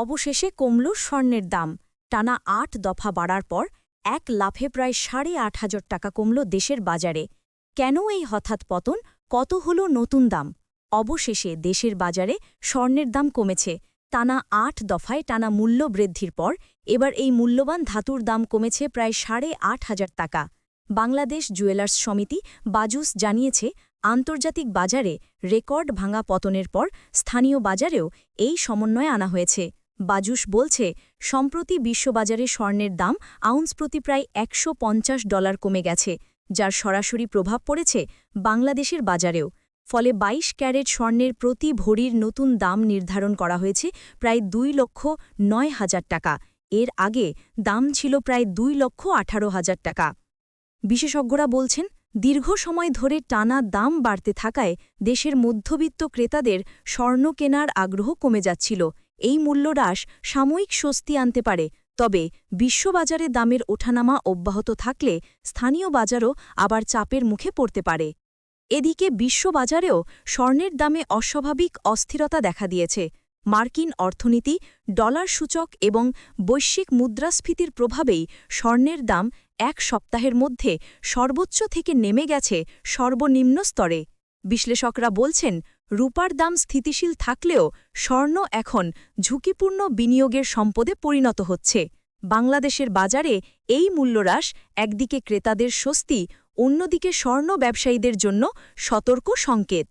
অবশেষে কমল স্বর্ণের দাম। টানা আট দফা বাড়ার পর এক লাফে প্রায় সাড়ে আট হাজার টাকা কমল দেশের বাজারে। কেন এই হঠাৎ পতন? কত হল নতুন দাম? অবশেষে দেশের বাজারে স্বর্ণের দাম কমেছে। টানা আট দফায় টানা মূল্য বৃদ্ধির পর এবার এই মূল্যবান ধাতুর দাম কমেছে প্রায় সাড়ে আট হাজার টাকা। বাংলাদেশ জুয়েলার্স সমিতি বাজুস জানিয়েছে, আন্তর্জাতিক বাজারে রেকর্ড ভাঙা পতনের পর স্থানীয় বাজারেও এই সমন্বয় আনা হয়েছে। বাজুস বলছে, সম্প্রতি বিশ্ববাজারে স্বর্ণের দাম আউন্স প্রতি প্রায় একশো পঞ্চাশ ডলার কমে গেছে, যার সরাসরি প্রভাব পড়েছে বাংলাদেশের বাজারেও। ফলে ২২ ক্যারেট স্বর্ণের প্রতি ভরির নতুন দাম নির্ধারণ করা হয়েছে প্রায় দুই লক্ষ নয় হাজার টাকা। এর আগে দাম ছিল প্রায় দুই লক্ষ আঠারো হাজার টাকা। বিশেষজ্ঞরা বলছেন, দীর্ঘ সময় ধরে টানা দাম বাড়তে থাকায় দেশের মধ্যবিত্ত ক্রেতাদের স্বর্ণ কেনার আগ্রহ কমে যাচ্ছিল। এই মূল্যহ্রাস সাময়িক স্বস্তি আনতে পারে, তবে বিশ্ববাজারে দামের ওঠানামা অব্যাহত থাকলে স্থানীয় বাজারও আবার চাপের মুখে পড়তে পারে। এদিকে বিশ্ববাজারেও স্বর্ণের দামে অস্বাভাবিক অস্থিরতা দেখা দিয়েছে। মার্কিন অর্থনীতি, ডলার সূচক এবং বৈশ্বিক মুদ্রাস্ফীতির প্রভাবেই স্বর্ণের দাম এক সপ্তাহের মধ্যে সর্বোচ্চ থেকে নেমে গেছে সর্বনিম্ন স্তরে। বিশ্লেষকরা বলছেন, রূপার দাম স্থিতিশীল থাকলেও স্বর্ণ এখন ঝুঁকিপূর্ণ বিনিয়োগের সম্পদে পরিণত হচ্ছে। বাংলাদেশের বাজারে এই মূল্যহ্রাস একদিকে ক্রেতাদের স্বস্তি, অন্যদিকে স্বর্ণ ব্যবসায়ীদের জন্য সতর্ক সংকেত।